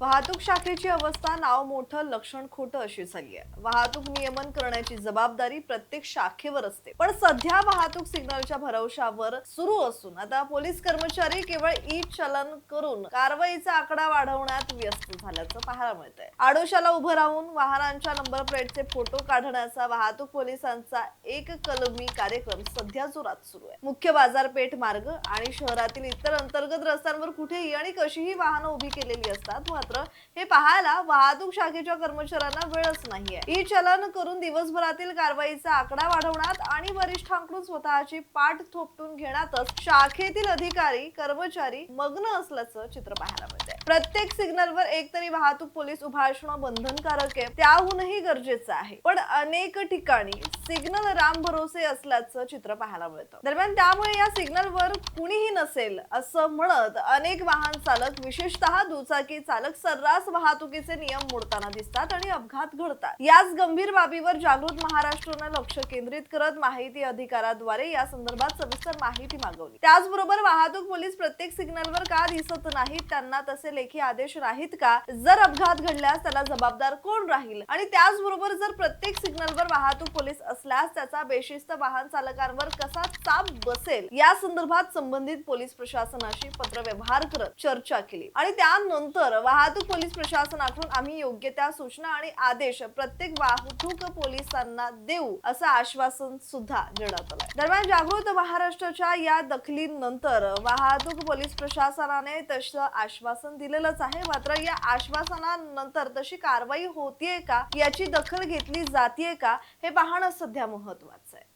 वाहतूक शाखेची अवस्था नाव मोठं लक्षण खोटं अशी झाली आहे. वाहतूक नियमन करण्याची जबाबदारी प्रत्येक शाखेवर असते. पण सध्या वाहतूक सिग्नलच्या भरवशावर सुरू असून आता पोलीस कर्मचारी केवळ ई चलन करून कारवाईचा आकडा वाढवण्यात व्यस्त झाल्याचं पाहायला मिळतंय. आडोशाला उभं राहून वाहनांच्या नंबर प्लेटचे फोटो काढण्याचा वाहतूक पोलिसांचा एक कलमी कार्यक्रम सध्या जोरात सुरू आहे. मुख्य बाजारपेठ मार्ग आणि शहरातील इतर अंतर्गत रस्त्यांवर कुठेही आणि कशीही वाहनं उभी केलेली असतात मात्र हे पाहायला वाहतूक शाखेच्या कर्मचाऱ्यांना वेळच नाहीये. ई चलन करून दिवसभरातील कारवाईचा आकडा वाढवण्यात आणि वरिष्ठांकडून स्वतःची पाठ थोपटून घेण्यातच शाखेतील अधिकारी कर्मचारी मग्न असल्याचं चित्र पाहायला मिळते प्रत्येक सिग्नलवर एकतरी वाहतूक पोलीस उभा असणं बंधनकारक आहे. त्याहूनही गरजेचं आहे. पण अनेक ठिकाणी सिग्नल राम भरोसे असल्याचं चित्र पाहायला मिळतं. दरम्यान त्यामुळे या सिग्नलवर कुणीही नसेल असं म्हणत अनेक वाहन चालक विशेषतः दुचाकी चालक सर्रास वाहतुकीचे नियम मोडताना दिसतात आणि अपघात घडतात. याच गंभीर बाबीवर जागृत महाराष्ट्रानं लक्ष केंद्रित करत माहिती अधिकाराद्वारे या संदर्भात सविस्तर माहिती मागवली. त्याचबरोबर वाहतूक पोलीस प्रत्येक सिग्नलवर का दिसत नाहीत त्यांना तसे लेखी आदेश नाहीत का? जर अपघात घडल्यास त्याला जबाबदार कोण राहील? आणि त्याचबरोबर जर प्रत्येक सिग्नलवर वाहतूक पोलीस असल्यास त्याचा बेशिस्त वाहन चालकांवर कसा चाप बसेल? या संदर्भात संबंधित पोलीस प्रशासनाशी पत्रव्यवहार करत चर्चा केली. आणि त्यानंतर वाहतूक पोलीस प्रशासनाकडून आम्ही योग्य त्या सूचना आणि आदेश प्रत्येक वाहतूक पोलिसांना देऊ असं आश्वासन सुद्धा देण्यात आलंय. दरम्यान जागृत महाराष्ट्राच्या या दखलीनंतर वाहतूक पोलीस प्रशासनाने तसं आश्वासन दिलेलंच आहे. मात्र या आश्वासनानंतर तशी कारवाई होतीये का? याची दखल घेतली जातीये का? हे पाहणं सध्या महत्वाचं आहे.